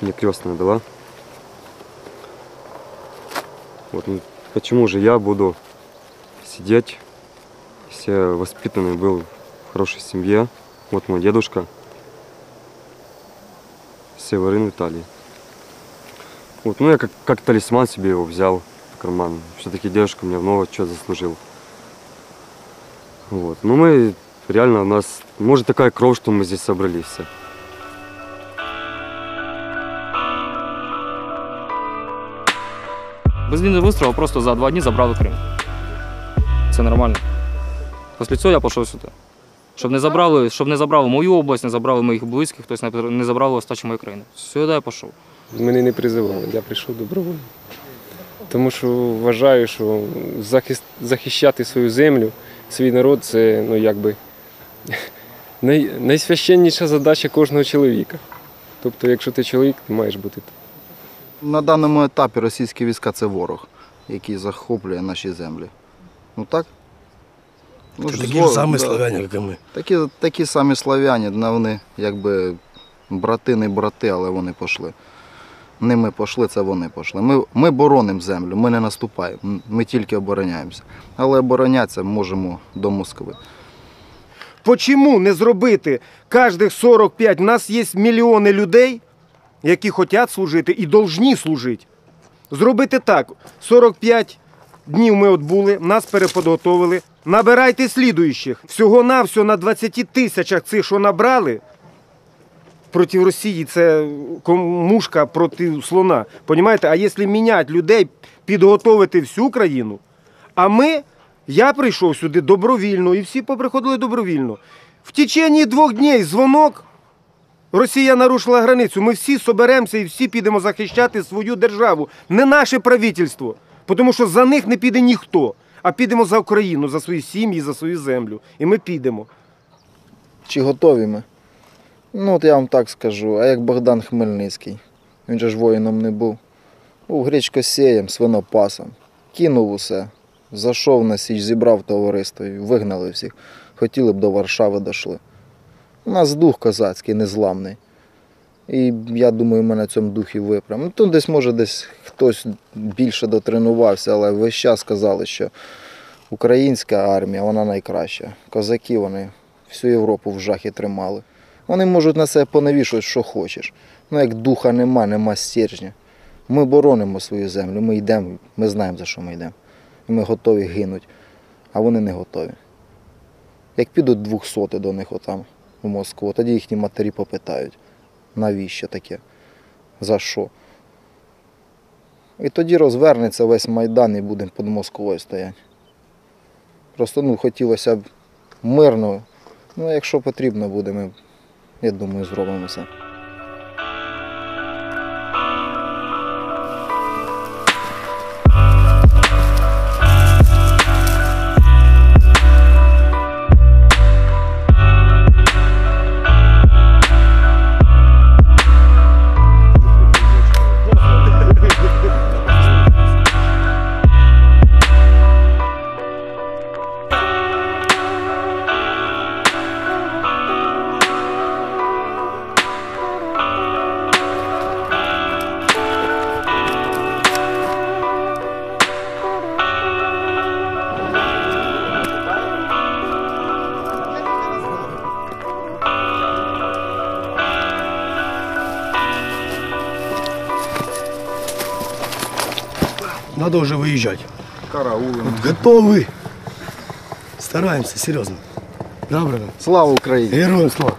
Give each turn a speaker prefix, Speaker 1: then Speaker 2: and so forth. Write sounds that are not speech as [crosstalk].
Speaker 1: мне крестная дала. Вот, ну, почему же я буду сидеть, если я воспитанный был в хорошей семье. Вот мой дедушка, Северин Виталий. Вот, ну я как, как талисман себе его взял в карман. Все-таки дедушка мне много чего заслужил. Вот, ну мы реально у нас, может такая кровь, что мы здесь собрались все.
Speaker 2: Без лінії вистрілу просто за два дні забрали Крим. Це нормально. Після цього я пішов сюди. Щоб не забрали, щоб не забрали мою область, не забрали моїх близьких, тобто не- не забрали остачі моєї країни. Сюди я пішов.
Speaker 3: Мене не призивали, я прийшов добровольно. Тому що вважаю, що захист, захищати свою землю, свій народ це ну, якби, [laughs] най, найсвященніша задача кожного чоловіка. Тобто, якщо ти чоловік, ти маєш бути там.
Speaker 4: На даному етапі російські війська це ворог, який захоплює наші землі. Ну так? Ну,
Speaker 5: Це
Speaker 4: ж
Speaker 5: такі
Speaker 4: зло-
Speaker 5: ж самі
Speaker 4: да.
Speaker 5: славяні, як і ми.
Speaker 4: Такі, такі самі славяні, ну, вони якби брати не брати, але вони пішли. Не ми пішли, це вони пішли. Ми, ми боронимо землю, ми не наступаємо, м- ми тільки обороняємося. Але оборонятися можемо до Москви.
Speaker 6: Почому не зробити кожних 45? У нас є мільйони людей, які хочуть служити і повинні служити. Зробити так: 45 днів ми от були, нас переподготовили. Набирайте слідуючих. Всього-навсього на 20 тисячах цих, що набрали, проти Росії це мушка проти слона. Понімаєте? А якщо міняти людей, підготовити всю країну, а ми, я прийшов сюди добровільно, і всі поприходили добровільно. В течение двох днів дзвонок. Росія нарушила границю. Ми всі соберемося і всі підемо захищати свою державу, не наше правительство. Тому що за них не піде ніхто, а підемо за Україну, за свої сім'ї, за свою землю. І ми підемо.
Speaker 4: Чи готові ми? Ну, от я вам так скажу, а як Богдан Хмельницький. Він же ж воїном не був. Був гречкосієм, свинопасом. Кинув усе. Зайшов на січ, зібрав товариство і вигнали всіх. Хотіли б до Варшави дошли. У нас дух козацький, незламний. І я думаю, ми на цьому духі виправимо. Ну, тут десь, може, десь хтось більше дотренувався, але весь час казали, що українська армія, вона найкраща. Козаки, вони всю Європу в жахі тримали. Вони можуть на себе понавішувати, що хочеш. Ну, як духа нема, нема стержня. Ми боронимо свою землю, ми йдемо, ми знаємо, за що ми йдемо. Ми готові гинуть, а вони не готові. Як підуть двохсоти до них отам у Москву, тоді їхні матері попитають, навіщо таке? За що? І тоді розвернеться весь Майдан і будемо під Москвою стояти. Просто ну, хотілося б мирно. Ну, якщо потрібно буде, ми, я думаю, зробимо все.
Speaker 5: Надо уже выезжать.
Speaker 4: Караулимо.
Speaker 5: Готовы. Стараемся, серьезно. Да, брат?
Speaker 4: Слава Украине!
Speaker 5: Героям слава.